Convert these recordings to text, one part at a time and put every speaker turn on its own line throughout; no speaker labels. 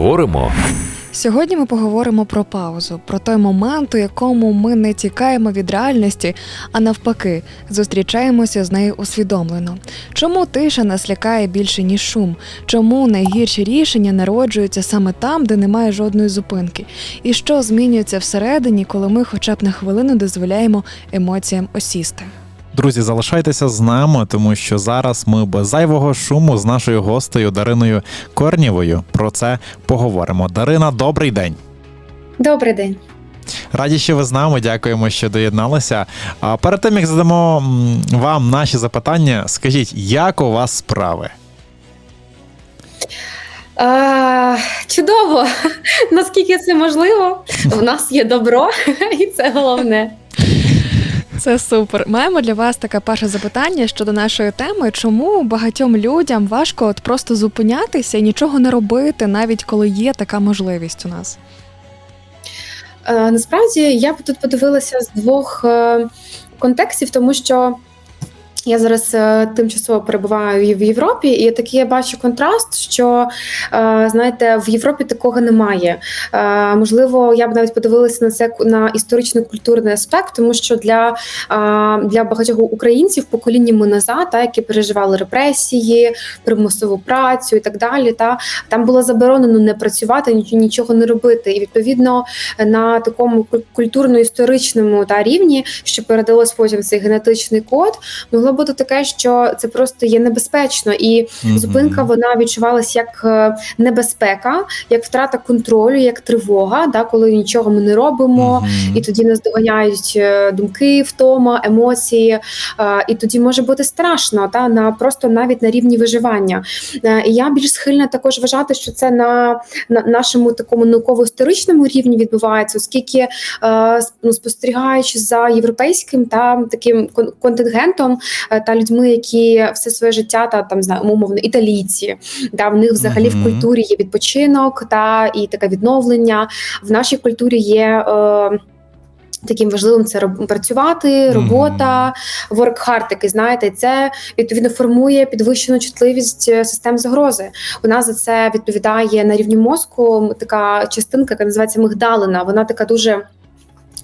поговоримо?
Сьогодні ми поговоримо про паузу, про той момент, у якому ми не тікаємо від реальності, а навпаки, зустрічаємося з нею усвідомлено. Чому тиша нас лякає більше ніж шум? Чому найгірші рішення народжуються саме там, де немає жодної зупинки? І що змінюється всередині, коли ми хоча б на хвилину дозволяємо емоціям осісти?
Друзі, залишайтеся з нами, тому що зараз ми без зайвого шуму з нашою гостею Дариною Корнєвою про це поговоримо. Дарина, добрий день.
Добрий день.
Раді, що ви з нами. Дякуємо, що доєдналися. А перед тим як задамо вам наші запитання, скажіть, як у вас справи?
А, чудово! Наскільки це можливо? У нас є добро, і це головне.
Це супер. Маємо для вас таке перше запитання щодо нашої теми. Чому багатьом людям важко от просто зупинятися і нічого не робити, навіть коли є така можливість у нас?
Е, насправді я б тут подивилася з двох е, контекстів, тому що. Я зараз е, тимчасово перебуваю в Європі, і такий я бачу контраст, що е, знаєте, в Європі такого немає. Е, можливо, я б навіть подивилася на це на історично-культурний аспект, тому що для, е, для багатьох українців поколіннями назад, та, які переживали репресії, примусову працю і так далі, та там було заборонено не працювати, нічого, не робити. І відповідно на такому культурно-історичному та рівні, що передалось потім цей генетичний код, могло бути таке, що це просто є небезпечно, і
Мгм.
зупинка вона відчувалась як е, небезпека, як втрата контролю, як тривога, да, коли нічого ми не робимо.
Мгм.
І тоді нас доганяють е, думки, втома, емоції, е, і тоді може бути страшно, та на просто навіть на рівні виживання. І я більш схильна також вважати, що це на, на нашому такому науково-історичному рівні відбувається, оскільки ну, спостерігаючи за європейським та таким кон- контингентом та людьми, які все своє життя та там знаю, умовно італійці, та в них взагалі
Мгм.
в культурі є відпочинок та і таке відновлення. В нашій культурі є. Е, Таким важливим це працювати, робота, work hard, такий, знаєте, це відповідно формує підвищену чутливість е, систем загрози. У нас за це відповідає на рівні мозку така частинка, яка називається мигдалина. Вона така дуже.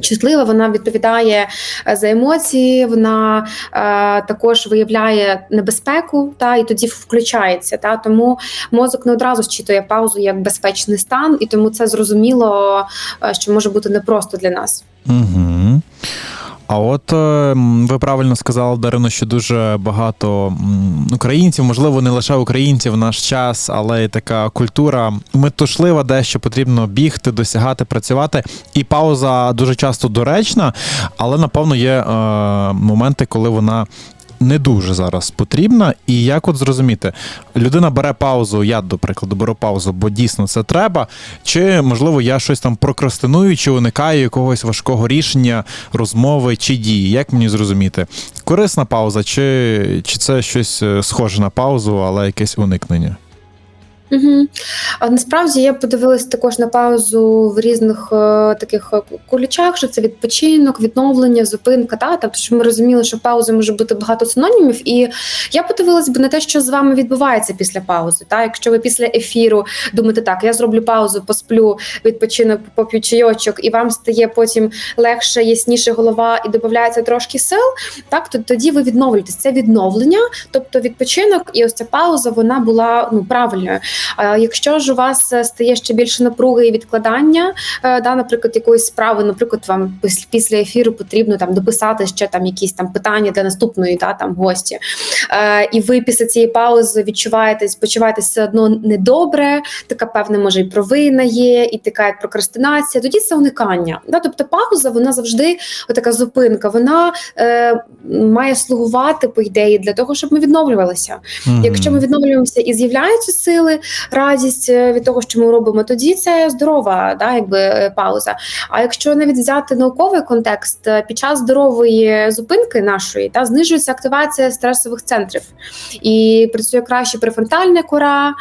Чутлива, вона відповідає е, за емоції, вона е, також виявляє небезпеку, та і тоді включається. Та тому мозок не одразу щитує паузу як безпечний стан, і тому це зрозуміло, е, що може бути непросто для нас.
Угу. А от е, ви правильно сказали, Дарино, що дуже багато українців, можливо, не лише українців в наш час, але й така культура метушлива, де що потрібно бігти, досягати, працювати. І пауза дуже часто доречна, але напевно є е, моменти, коли вона. Не дуже зараз потрібна, і як от зрозуміти, людина бере паузу, я, до прикладу, беру паузу, бо дійсно це треба. Чи можливо я щось там прокрастиную, чи уникаю якогось важкого рішення, розмови чи дії? Як мені зрозуміти? Корисна пауза, чи, чи це щось е, схоже на паузу, але якесь уникнення?
Угу. А насправді я подивилась також на паузу в різних е, таких е, кулічах, що це відпочинок, відновлення, зупинка. Та тобто, що ми розуміли, що пауза може бути багато синонімів. І я подивилась би на те, що з вами відбувається після паузи. Та якщо ви після ефіру думаєте, так я зроблю паузу, посплю, відпочинок, поп'ю чайочок, і вам стає потім легше, ясніше голова і додається трошки сил. Так, то тоді ви відновлюєтесь. Це відновлення, тобто відпочинок, і ось ця пауза вона була ну правильною. А якщо ж у вас е, стає ще більше напруги і відкладання, е, да, наприклад, якоїсь справи, наприклад, вам після ефіру потрібно там дописати ще там якісь там питання для наступної да, там гості, е, і ви після цієї паузи відчуваєтесь, почуваєтесь все одно недобре, така певна може і провина є, і така як прокрастинація. Тоді це уникання. Да? Тобто пауза, вона завжди така зупинка, вона е, має слугувати по ідеї для того, щоб ми відновлювалися.
Мгм.
Якщо ми відновлюємося і з'являються сили, радість е, від того, що ми робимо, тоді це здорова, да, якби е, пауза. А якщо навіть взяти науковий контекст, е, під час здорової зупинки нашої та знижується активація стресових центрів і працює краще префронтальна кора,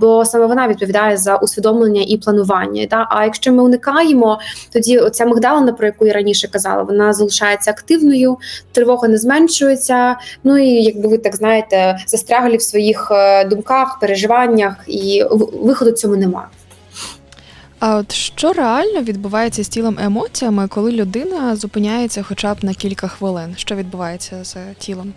бо саме вона відповідає за усвідомлення і планування. Та а якщо ми уникаємо, тоді оця мигдалина, про яку я раніше казала, вона залишається активною, тривога не зменшується. Ну і якби ви так знаєте, застрягли в своїх думках, переживаннях, і виходу цьому нема.
А от що реально відбувається з тілом емоціями, коли людина зупиняється хоча б на кілька хвилин? Що відбувається з тілом?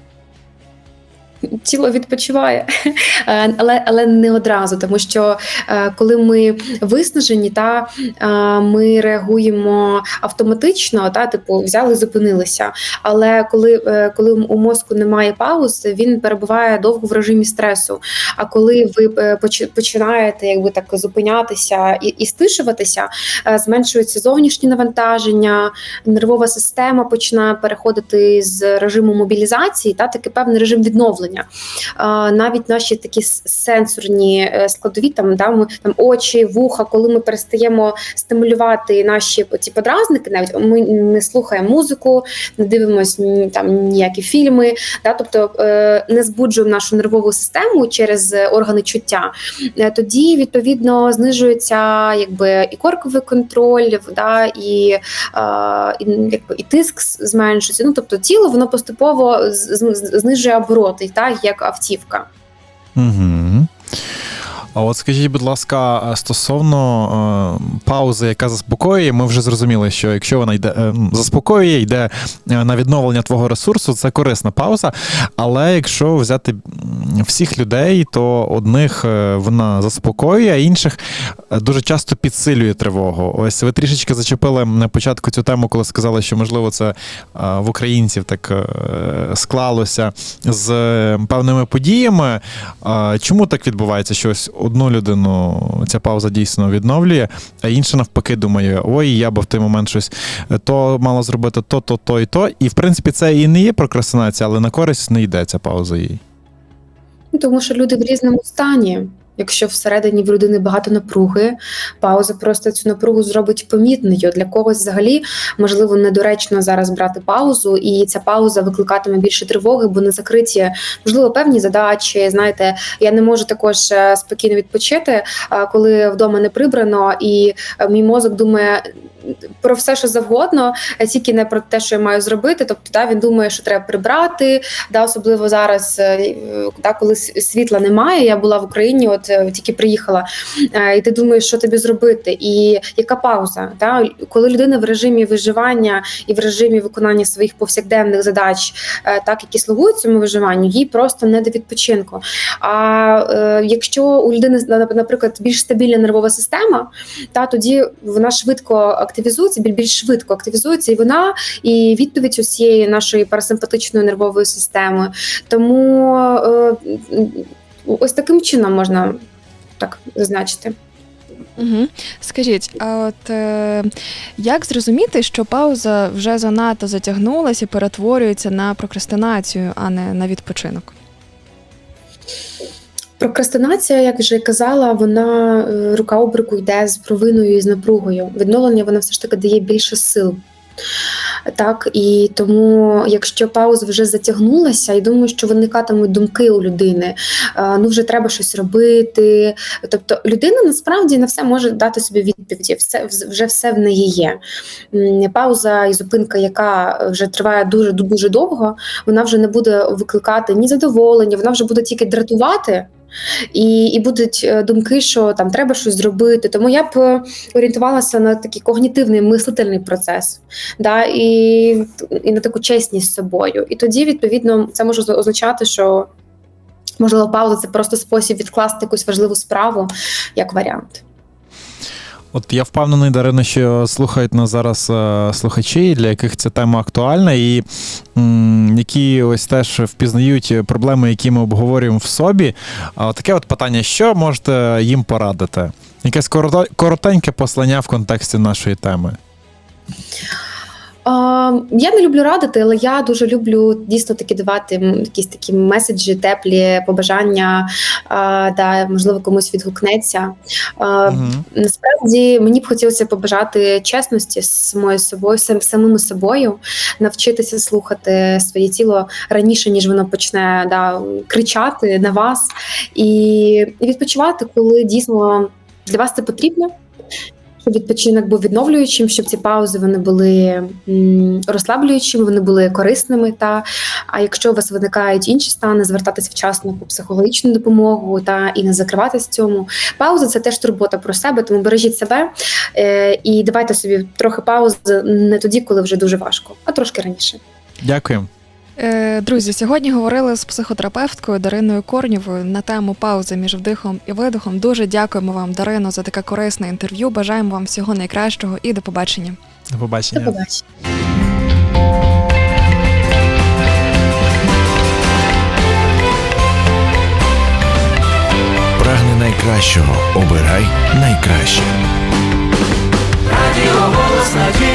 Тіло відпочиває, Е, але, але не одразу, тому що е, коли ми виснажені, та е, ми реагуємо автоматично, та типу взяли, зупинилися. Але коли, коли у мозку немає пауз, він перебуває довго в режимі стресу. А коли ви починаєте якби так зупинятися і, і стишуватися, зменшується зовнішнє навантаження, нервова система починає переходити з режиму мобілізації та такий певний режим відновлення. А, навіть наші такі сенсорні е, складові, там да ми там очі, вуха, коли ми перестаємо стимулювати наші ці подразники, навіть ми не слухаємо музику, не дивимося ні- там ніякі фільми, да, тобто е, не збуджуємо нашу нервову систему через е, органи чуття. Тоді відповідно знижується якби і корковий контроль, да, і, і якби і тиск зменшується. Ну тобто тіло воно поступово знижує обороти, так як автівка.
Угу. А от скажіть, будь ласка, стосовно е, паузи, яка заспокоює, ми вже зрозуміли, що якщо вона йде е, заспокоює, йде е, на відновлення твого ресурсу, це корисна пауза. Але якщо взяти всіх людей, то одних е, вона заспокоює, а інших е, дуже часто підсилює тривогу. Ось ви трішечки зачепили на початку цю тему, коли сказали, що можливо це в українців так склалося з певними подіями. Чому так відбувається? Що ось одну людину ця пауза дійсно відновлює, а інша навпаки думає: ой, я би в той момент щось то мала зробити то, то, то і то. І в принципі це і не є прокрастинація, але на користь не йде ця пауза їй.
Ну, Тому що люди в різному стані. Якщо всередині в людини багато напруги, пауза просто цю напругу зробить помітною. Для когось взагалі можливо недоречно зараз брати паузу, і ця пауза викликатиме більше тривоги, бо не закриті можливо певні задачі. Знаєте, я не можу також е, спокійно відпочити, е, коли вдома не прибрано, і е, мій мозок думає. Про все, що завгодно, тільки не про те, що я маю зробити. Тобто, да, він думає, що треба прибрати. Да, особливо зараз, да, коли світла немає. Я була в Україні, от е, тільки приїхала, е, і ти думаєш, що тобі зробити, і яка пауза? Да? Коли людина в режимі виживання і в режимі виконання своїх повсякденних задач, е, так які слугують цьому виживанню, їй просто не до відпочинку. А якщо у людини, наприклад, більш стабільна нервова система, та тоді вона швидко активізується, більш швидко активізується, і вона і відповідь усієї нашої парасимпатичної нервової системи. Тому ось таким чином можна так зазначити.
Угу. Скажіть, а от е, як зрозуміти, що пауза вже занадто затягнулася і перетворюється на прокрастинацію, а не на відпочинок?
Прокрастинація, як вже казала, вона е, рука об руку йде з провиною і з напругою. Відновлення вона все ж таки дає більше сил. Так, і тому, якщо пауза вже затягнулася, я думаю, що виникатимуть думки у людини. Ну, вже треба щось робити. Тобто, людина насправді на все може дати собі відповіді. Все вже все в неї є. Пауза і зупинка, яка вже триває дуже дуже довго, вона вже не буде викликати ні задоволення, вона вже буде тільки дратувати. І, і будуть е, думки, що там треба щось зробити. Тому я б е, орієнтувалася на такий когнітивний мислительний процес, да, і, і на таку чесність з собою. І тоді, відповідно, це може означати, що можливо пауза це просто спосіб відкласти якусь важливу справу як варіант.
От я впевнений, Дарина, що слухають нас зараз е, слухачі, для яких ця тема актуальна, і м, які ось теж впізнають проблеми, які ми обговорюємо в собі. А таке от питання: що можете їм порадити? Якесь коротеньке послання в контексті нашої теми.
Я не люблю радити, але я дуже люблю дійсно таки давати якісь такі меседжі, теплі побажання, да, можливо, комусь відгукнеться.
Угу.
Насправді мені б хотілося побажати чесності з самою собою, сам, самим собою, навчитися слухати своє тіло раніше, ніж воно почне да, кричати на вас, і відпочивати, коли дійсно для вас це потрібно. Щоб відпочинок був відновлюючим, щоб ці паузи вони були розслаблюючими, вони були корисними. Та а якщо у вас виникають інші стани, звертатись вчасно по психологічну допомогу та і не закриватись цьому. Пауза це теж турбота про себе, тому бережіть себе е, і давайте собі трохи паузи не тоді, коли вже дуже важко, а трошки раніше.
Дякую.
Е, Друзі, сьогодні говорили з психотерапевткою Дариною Корнєвою на тему паузи між вдихом і видихом. Дуже дякуємо вам, Дарино, за таке корисне інтерв'ю. Бажаємо вам всього найкращого і до побачення.
До
До
побачення.
побачення.
Прагни найкращого. Обирай найкраще.
Радіо голос надії